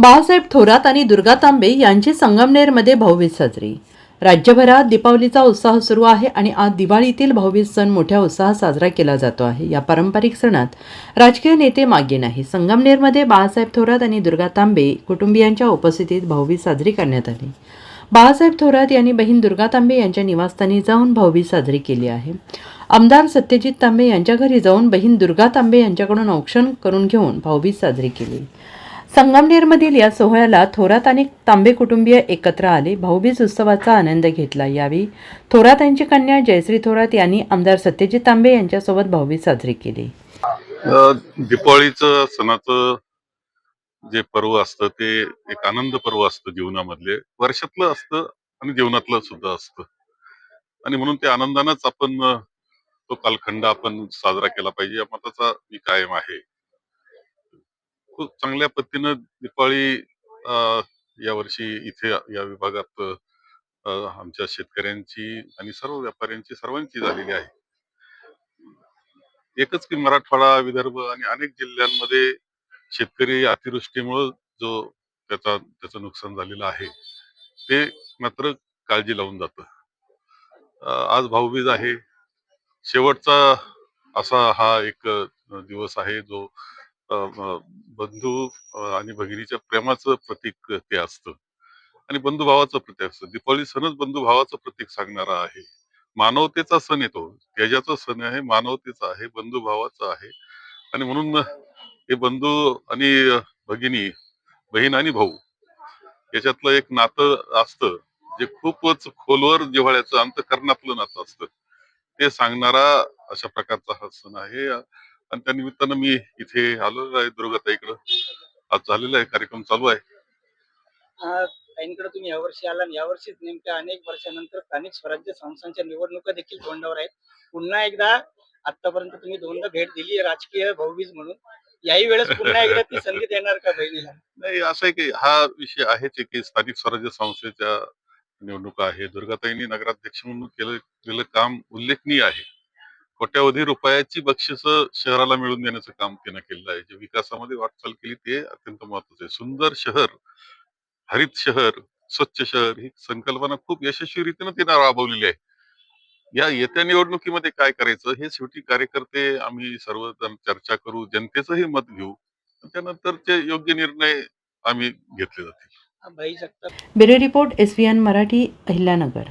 बाळासाहेब थोरात आणि दुर्गा तांबे यांची संगमनेरमध्ये भाऊबीज साजरी. राज्यभरात दीपावलीचा उत्साह सुरू आहे आणि आज दिवाळीतील भाऊबीज सण मोठ्या उत्साहात साजरा केला जातो आहे. या पारंपरिक सणात राजकीय नेते मागे नाही. संगमनेरमध्ये बाळासाहेब थोरात आणि दुर्गा तांबे कुटुंबियांच्या उपस्थितीत भाऊबीज साजरी करण्यात आली. बाळासाहेब थोरात यांनी बहीण दुर्गा तांबे यांच्या निवासस्थानी जाऊन भाऊबीज साजरी केली आहे. आमदार सत्यजित तांबे यांच्या घरी जाऊन बहीण दुर्गा तांबे यांच्याकडून औक्षण करून घेऊन भाऊबीज साजरी केली. संगमनेरमधील या सोहळ्याला थोरात आणि तांबे कुटुंबीय एकत्र आले. भाऊबीज उत्सवाचा आनंद घेतला. यावेळी थोरात यांची कन्या जयश्री थोरात यांनी आमदार सत्यजित तांबे यांच्यासोबत भाऊबीज साजरी केली. अ, सणाचं जे पर्व असतं ते एक आनंद पर्व असतं जीवनामधले. वर्षातलं असतं आणि जीवनातलं सुद्धा असतं. आणि म्हणून ते आनंदानंच आपण तो कालखंड आपण साजरा केला पाहिजे. या मताचा मी कायम आहे. खूप चांगल्या पद्धतीनं दिपाळी या यावर्षी इथे या विभागात आमच्या शेतकऱ्यांची आणि सर्व व्यापाऱ्यांची सर्वांची झालेली आहे. एकच की मराठवाडा विदर्भ आणि अनेक जिल्ह्यांमध्ये शेतकरी अतिवृष्टीमुळं जो त्याचा त्याचं नुकसान झालेलं आहे ते मात्र काळजी लावून जात. आज भाऊबीज आहे. शेवटचा असा हा एक दिवस आहे जो बंधू आणि भगिनीच्या प्रेमाचं प्रतीक ते असतं. आणि बंधुभावाचं प्रतीक असतं. दीपावली सणच बंधुभावाचं प्रतीक सांगणारा आहे. मानवतेचा सण येतो. त्याच्याचा सण आहे मानवतेचा आहे बंधुभावाचा आहे. आणि म्हणून हे बंधू आणि भगिनी बहीण आणि भाऊ याच्यातलं एक नातं असतं जे खूपच खोलवर जिव्हाळ्याचं अंतकरणातलं नातं असतं. ते सांगणारा अशा प्रकारचा हा सण आहे. आणि त्या निमित्तानं मी इथे आलेलो आहे दुर्गाताईकडं आज झालेला आहे कार्यक्रम चालू आहे. ताईंकडे तुम्ही यावर्षी आला आणि यावर्षीच नेमक्या अनेक वर्षानंतर स्थानिक स्वराज्य संस्थांच्या निवडणुका देखील तोंडावर आहेत. पुन्हा एकदा आतापर्यंत तुम्ही दोनदा भेट दिली राजकीय भाऊबीज म्हणून. याही वेळेस पुन्हा एकदा ती संधी देणार का बहिणीला? नाही असं आहे की हा विषय आहेच आहे की स्थानिक स्वराज्य संस्थेच्या निवडणुका आहे दुर्गाताईंनी नगराध्यक्ष म्हणून केलं केलेलं काम उल्लेखनीय आहे. कोट्यावधी रुपयाची बक्षिस शहराला मिळवून देण्याचं काम त्यानं केलेलं आहे. जे विकासामध्ये वाटचाल केली ते अत्यंत महत्वाचं आहे. सुंदर शहर हरित शहर स्वच्छ शहर ही संकल्पना खूप यशस्वीरीतीनं तिनं राबवलेली आहे. या येत्या निवडणुकीमध्ये काय करायचं हे शेवटी कार्यकर्ते आम्ही सर्वजण चर्चा करू जनतेचंही मत घेऊ. त्यानंतरचे योग्य निर्णय आम्ही घेतले जातील. Bureau report S V N Marathi Ahilyanagar.